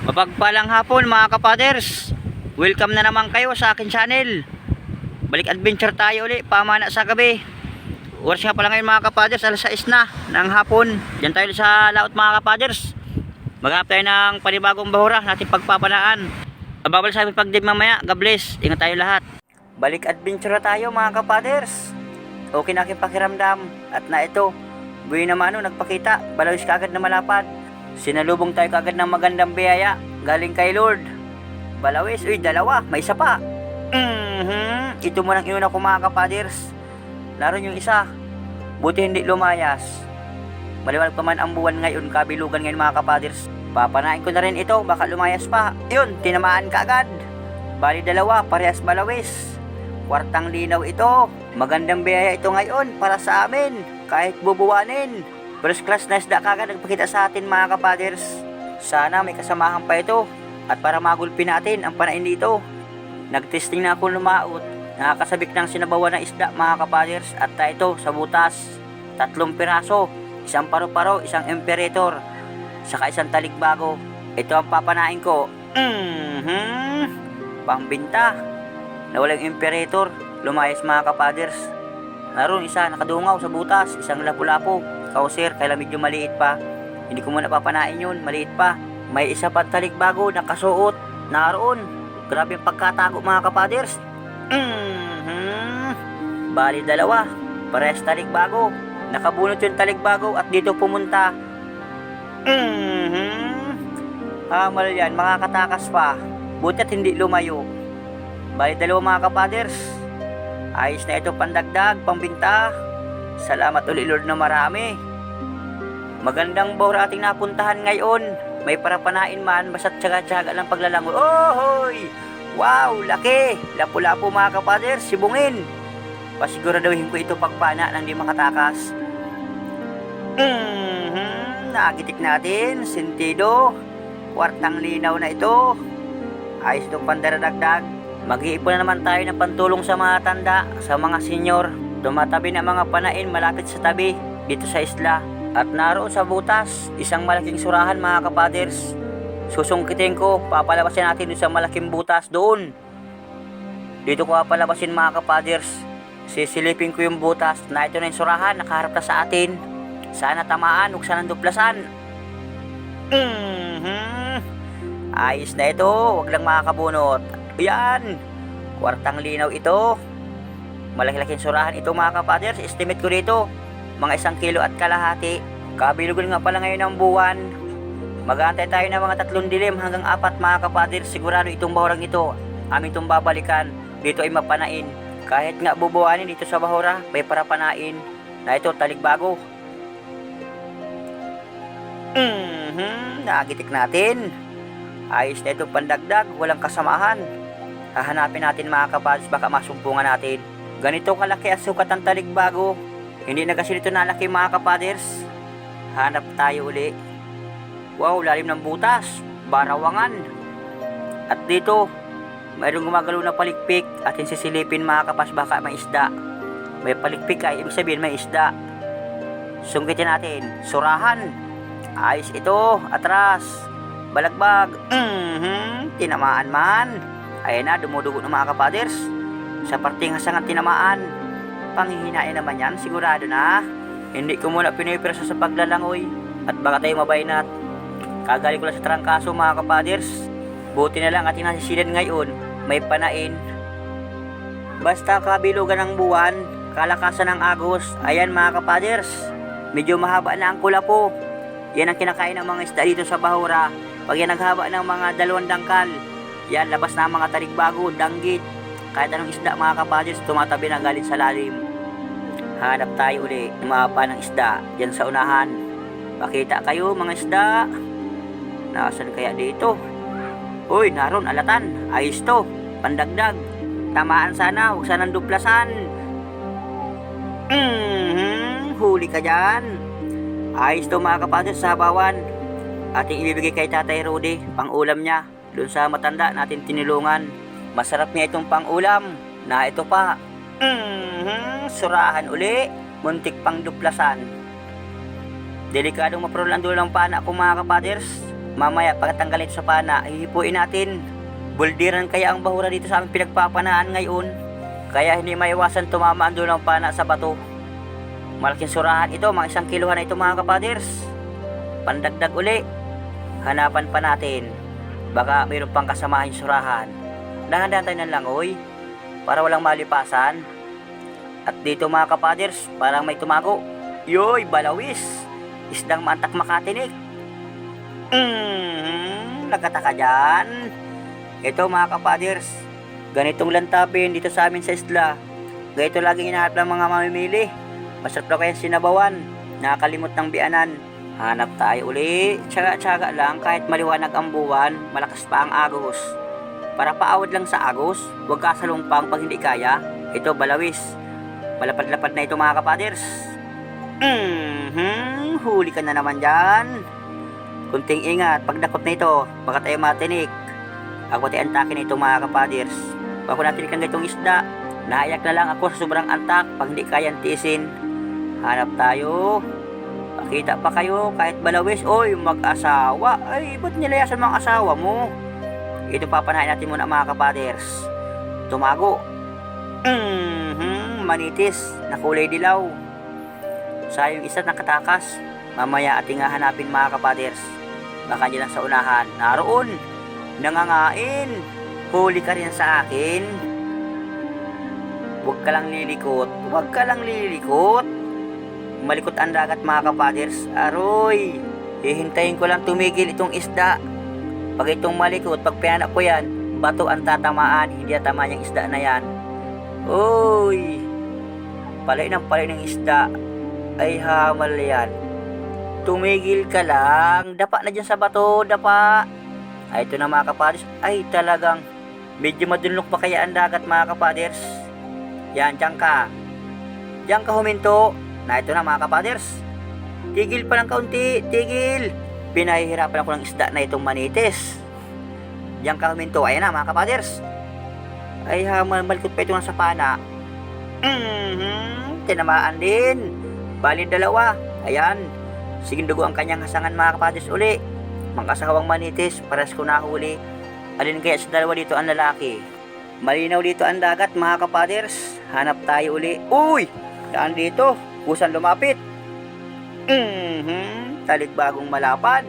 Mapagpalang hapon mga kapaders. Welcome na naman kayo sa akin channel. Balik adventure tayo uli, pamana sa gabi. Oras nga pala ngayon mga kapaders, alas 6 na ng hapon. Diyan tayo sa laot mga kapaders. Maghanap tayo ng panibagong bahura natin pagpapanaan. Ababal sa amin pagdig mamaya. God bless. Ingat tayo lahat. Balik adventure tayo mga kapaders. Okay na aking pakiramdam. At na ito, buhay naman ano, nagpakita. Balawis ka agad na malapad. Sinalubong tayo kagad ng magandang biyaya galing kay Lord. Balawis, uy, dalawa, may isa pa. Mhm. Ito mo nang iuna ko mga kapaders. Naroon yung isa. Buti hindi lumayas. Maliwanag pa man ang buwan ngayon, kabilugan ngayon mga kapaders. Papanain ko na rin ito, baka lumayas pa. Yun, tinamaan ka agad. Bali dalawa, parehas balawis. Kwartang linaw ito. Magandang biyaya ito ngayon para sa amin. Kahit bubuwanin. First class na isda kagad nagpakita sa atin mga kapaders. Sana may kasamahan pa ito. At para magulpi natin ang panain dito. Nagtesting na ako lumaot. Nakakasabik ng sinabawan ng isda mga kapaders. At ito sa butas. Tatlong piraso. Isang paru-paro, isang imperator. Saka isang taligbago. Ito ang papanain ko. Mhm. Pangbinta. Na walang imperator. Lumayas mga kapaders. Naroon isa nakadungaw sa butas, isang lapu-lapo. Kauser, kaya medyo maliit pa. Hindi ko muna papanain yun, maliit pa. May isa pa talikbago nakasuot. Naroon. Grabe ang pagkatago mga kapaders. Mhm. Bali dalawa. Pares talikbago. Nakabunot yung talikbago at dito pumunta. Mhm. Hamal yan, makakatakas pa. Buti at hindi lumayo. Bali dalawa mga kapaders. Ayos na ito pandagdag, pambinta. Salamat uli Lord na marami. Magandang bawra ating napuntahan ngayon. May parapanain man, basta't tsaga-tsaga lang paglalangoy. Oh, hoy! Wow, laki! Lapu-lapu mga kapaders, sibungin. Pasiguraduhin ko ito pagpana nang di makatakas. Mhm, nagitik natin, sentido. Kwartang linaw na ito. Ayos itong pandaradagdag. Mag-iipon na naman tayo ng pantulong sa mga tanda, sa mga senyor. Tumatabi na mga panain malapit sa tabi, dito sa isla. At naroon sa butas, isang malaking surahan mga kapaders. Susungkitin ko, papalabasin natin doon sa malaking butas doon. Dito ko papalabasin mga kapaders. Sisilipin ko yung butas na ito na yung surahan, nakaharap na sa atin. Sana tamaan, huwag sana duplasan. Mhm. Ayos na ito, wag lang makakabunot. Yan, kwartang linaw ito. Malaki-laking surahan ito mga kapaders. Estimate ko dito, mga isang kilo at kalahati. Kabilugan nga pala ngayon ng buwan. Magantay tayo ng mga tatlong dilim hanggang apat mga kapaders. Sigurado itong bahurang ito, amin itong babalikan. Dito ay mapanain. Kahit nga bubuhanin dito sa bahura, may parapanain. Na ito, taligbago. Mhm, nagitik natin. Ayos na itong pandagdag, walang kasamahan. Hahanapin natin mga kapads, baka masumpungan natin. Ganito kalaki ang sukat ng taligbago. Hindi na kasi dito nalaki mga kapaders. Hanap tayo uli. Wow, lalim ng butas. Barawangan. At dito, mayroong gumagalaw na palikpik. Atin sisilipin mga kapas, baka may isda. May palikpik ay ibig sabihin may isda. Sungkitin natin. Surahan. Ayos ito. Atras. Balagbag. Mhm. Tinamaan man. Ayan na, dumudugo ng mga kapaders. Sa parting hasangan tinamaan. Panghihinain naman yan, sigurado na. Hindi ko muna pinipirsa sa paglalangoy. At baka tayo mabaynat. Kagaling ko lang sa trangkaso mga kapaders. Buti na lang ating nasisilan ngayon, may panain. Basta kabilugan ng buwan, kalakasan ng agos, ayan mga kapaders, medyo mahaba na ang kulapo. Yan ang kinakain ng mga isda dito sa Bahura. Pag yan naghaba ng mga dalawang dangkal, yan labas na ang mga taligbago, danggit. Kahit anong isda mga kapaders, tumatabi na galing sa lalim. Hanap tayo uli ng mga ng isda dyan sa unahan. Pakita kayo mga isda. Nasaan kaya dito? Uy, naroon, alatan. Ayos to. Pandagdag. Tamaan sana, huwag sanang duplasan. Mhm, huli ka dyan. Ayos to mga kapatid sa habawan. Ating ibibigay kay Tatay Rudy, pang ulam niya. Doon sa matanda natin tinulungan. Masarap niya itong pang ulam. Na ito pa. Mhm, surahan uli. Muntik pang duplasan. Delikadong maprol ang dulo ng pana ko mga kapaders. Mamaya pagkatanggal ito sa pana, hihipuin natin. Buldiran kaya ang bahura dito sa aming pinagpapanaan ngayon. Kaya hindi maiwasan tumama ang dulo ng pana sa bato. Malaking surahan ito, mga isang kiluhan na ito mga kapaders. Pandagdag uli. Hanapan pa natin. Baka mayroon pang kasamahan surahan. Dahan-dahan tayo ng langoy para walang malipasan. At dito mga kapaders, parang may tumago. Yoy, balawis! Isdang mantak makatinik. Mm, nagkataka dyan. Ito mga kapaders, ganitong lantapin dito sa amin sa isla. Ganito laging hinahanap ng mga mamimili. Masarap na kaya sinabawan. Nakakalimot ng bianan. Hanap tayo uli. Tsaga-tsaga lang kahit maliwanag ang buwan, malakas pa ang agos. Para paawad lang sa agos, huwag kasalumpang pag hindi kaya. Ito balawis. Malapad-lapad na ito mga kapaders. Mhm, huli ka na naman dyan. Kunting ingat, pagdakot na ito, baka tayo matinik. Ako tayo antakin ito mga kapaders. Bago natin kang itong isda, naayak na lang ako sa sobrang antak pag hindi kayang tiisin. Hanap tayo. Pakita pa kayo kahit balawis. Oy, mag-asawa. Ay, ba't nilayasan mga asawa mo? Ito papanahin natin muna mga kapaders. Tumago. Mhm, manitis na kulay dilaw. Sayang isa nakatakas. Mamaya ating hanapin mga kapaders. Baka dyan lang sa unahan. Naroon. Nangangain. Huli ka rin sa akin. Huwag ka lang lilikot. Huwag ka lang lilikot. Malikot ang dagat mga kapaders. Aroy. Hihintayin ko lang tumigil itong isda. Pag itong malikot, pag pianak ko yan, bato ang tatamaan. Hindi tama yung isda na yan. Uy. Palay ng palay ng isda. Ay hamal yan. Tumigil ka lang. Dapa na dyan sa bato. Dapa. Ay, ito na mga kapaders. Ay, talagang medyo madunlok pa kaya ang dagat mga kapaders. Yan, dyan ka. Dyan ka huminto. Na ito na mga kapaders. Tigil pa ng kaunti. Tigil. Pinahihirapan ako ng isda na itong manitis. Diyan ka huminto. Ayan na mga kapaders. Ay hamal malikot pa ito ng sapana. Mhm. Tinamaan din. Bali dalawa. Ayan. Sige dugo ang kanyang hasangan mga kapaders uli. Magkasawang manitis. Paras ko nahuli. Alin kaya sa dalawa dito ang lalaki? Malinaw dito ang dagat mga kapaders. Hanap tayo uli. Uy! Daan dito. Kusan lumapit. Mhm. Talig bagong malapad.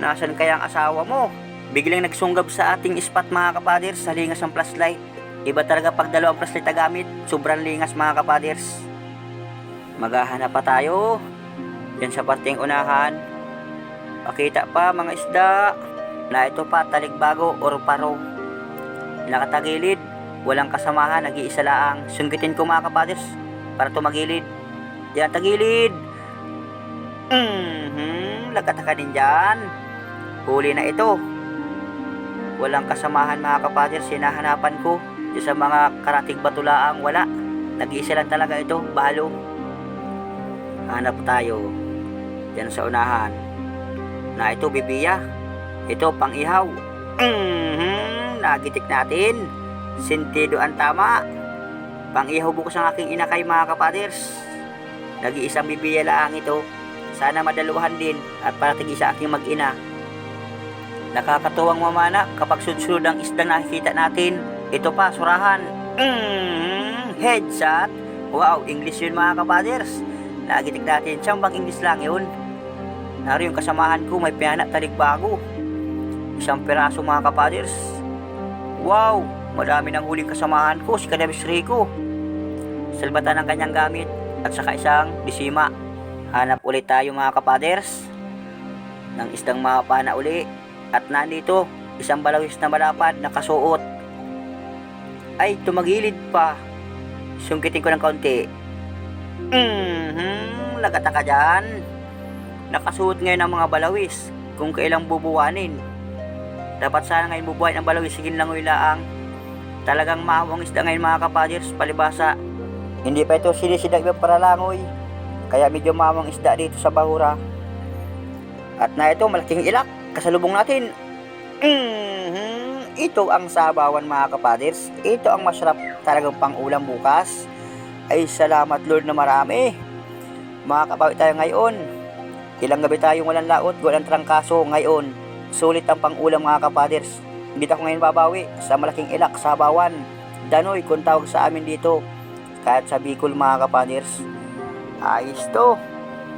Nasaan kaya ang asawa mo? Biglang nagsunggab sa ating spot mga kapaders sa lingas ng flashlight. Iba talaga pag dalawang flashlight na gamit, sobrang lingas mga kapaders. Maghahanap pa tayo. Yan sa parting unahan. Pakita pa mga isda. Na ito pa taligbago or paro. Nakatagilid. Walang kasamahan, nag-iisa laang. Sungkitin ko mga kapaders para tumagilid. Yan tagilid. Mhm, lagkata ka din dyan. Huli na ito. Walang kasamahan mga kapaders, sinahanapan ko. Di sa mga karating batulaang wala. Nag-iisa lang talaga ito, balo. Hanap tayo. Yan sa unahan. Na ito, bibiya. Ito, pang ihaw. Mhm, nagitik natin. Sentido ang tama. Pang ihaw bukas ang aking inakay mga kapaders. Nag-iisang bibiya lang ito. Sana madaluhan din at parating isa aking mag-ina. Nakakatuwang mamana kapag sunod ang isdang nakikita natin. Ito pa, surahan. Mm, headshot. Wow, English yun mga kapaders. Nagitik natin, siyang bang English lang yun? Naro yung kasamahan ko, may pianak taligbago. Isang piraso mga kapaders. Wow! Madami ng huling kasamahan ko, si Kadabis Rico. Salbatan ng kanyang gamit at saka isang disima. Hanap ulit tayo mga kapaders ng isdang mapana uli. At nandito, isang balawis na malapad na kasuot. Ay, tumagilid pa. Sungkitin ko ng kaunti. Mhm, lagata dyan. Nakasuot ngayon ang mga balawis kung kailang bubuwanin. Dapat sana ngayon bubuhayin ang balawis, sige lang ang Talagang mahawang isda ngayon mga kapaders, palibasa. Hindi pa ito sinisidag ng paralangoy. Kaya medyo mahawang isda dito sa bahura. At na ito, malaking ilak. Kasalubong natin. Mhm, ito ang sabawan mga kapaders. Ito ang masarap talagang pang-ulam bukas. Ay salamat Lord na marami. Makakabawi tayo ngayon. Ilang gabi tayong walang laot, walang trangkaso ngayon. Sulit ang pang-ulam mga kapaders. Hindi ako ngayon babawi sa malaking ilak sa bawan. Danoy kung tawag sa amin dito. Kahit sa Bicol mga kapaders. Ayos to.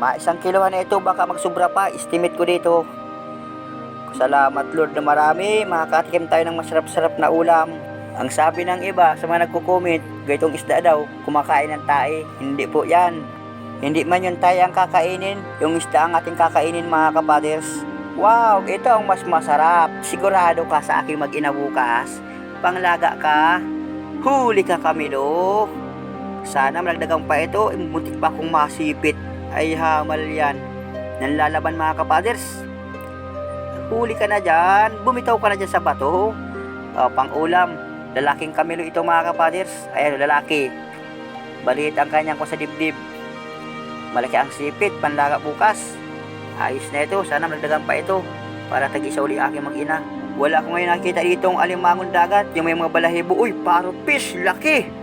Ma isang kilohan na ito baka magsubra pa. Estimate ko dito. Salamat Lord na marami. Makakatikim tayo ng masarap-sarap na ulam. Ang sabi ng iba sa mga nagko-comment, gaytong isda daw, kumakain ng tae. Hindi po yan. Hindi man yung tae ang kakainin, yung isda ang ating kakainin mga kapaders. Wow, ito ang mas masarap. Sigurado ka sa aking mag-ina bukas. Panglaga ka. Huli ka kami do. Sana malagdagang pa ito. Muntik pa akong masipit. Ay hamal yan. Nanlalaban mga kapaders. Huli ka na dyan. Bumitaw ka na dyan sa bato. Uh, pang ulam. Lalaking kamilo ito mga kapaders. Ayan, lalaki. Baliit ang kanyang ko sa dibdib. Malaki ang sipit. Panlaga bukas. Ayos na ito. Sana malagdagan pa ito. Para tag-isa uli aking mag-ina. Wala ko ngayon nakita ditong alimangon dagat. Yung may mga balahibo. Uy, parrot fish. Laki.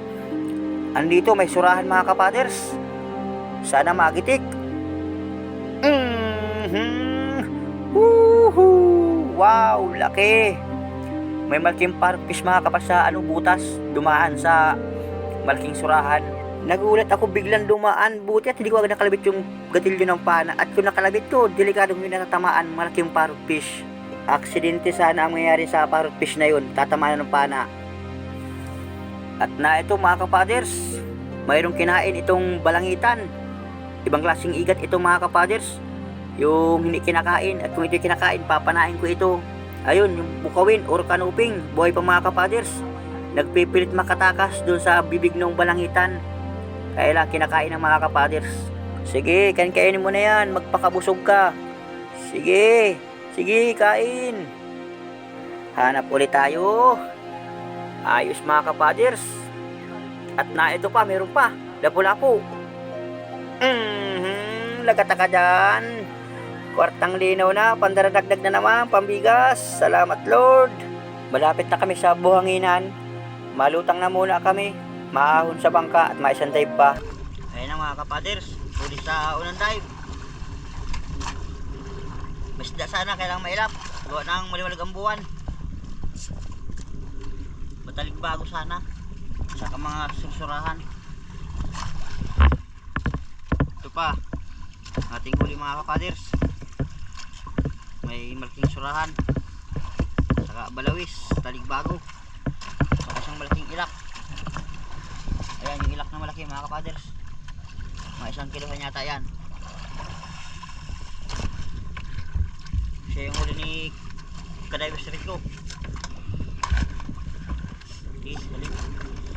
Andito may surahan mga kapaders. Sana magitik. Mhm. Woohoo! Wow, laki. May malaking parrot fish mga kapas sa ano, butas. Dumaan sa malaking surahan. Nagulat ako biglang dumaan. Buti at hindi ko agad nakalabit yung gatilyo ng pana. At kung nakalabit ko, delikado yung natatamaan. Malaking parrot fish. Aksidente sana ang mangyayari sa parrot fish na yun. Tatamaan ng pana. At na ito mga kapaders, mayroong kinain itong balangitan. Ibang klaseng igat itong mga kapaders. Yung hindi kinakain at kung ito kinakain, papanain ko ito. Ayun, yung bukawin or kanuping, buhay pa mga kapaders. Nagpipilit makatakas doon sa bibig ng balangitan. Kaya lang kinakain ng mga kapaders. Sige, kan kainin mo na yan, magpakabusog ka. Sige, sige, kain. Hanap ulit tayo. Ayos mga kapaders. At na ito pa, meron pa. Lapu-lapu. Mhm, lagata ka dyan. Kwartang linaw na, pandaradagdag na naman, pambigas. Salamat Lord. Malapit na kami sa buhanginan. Malutang na muna kami. Maahon sa bangka at may isang dive pa. Ayun na mga kapaders, huli sa unang dive. Masda sana, kailangan mailap. Gawa ng maliwalag ang buwan. Matalig bago sana. Saka mga sursurahan. Ito pa. Ating huli mga kapaders. May malaking surahan. Saka balawis. Talig bago. Saka isang malaking ilak. Ayan yung ilak na malaki mga kapaders. Mga isang kilohan yata yan. Siya yung huli ni Kadayos Rico. aqui, olha.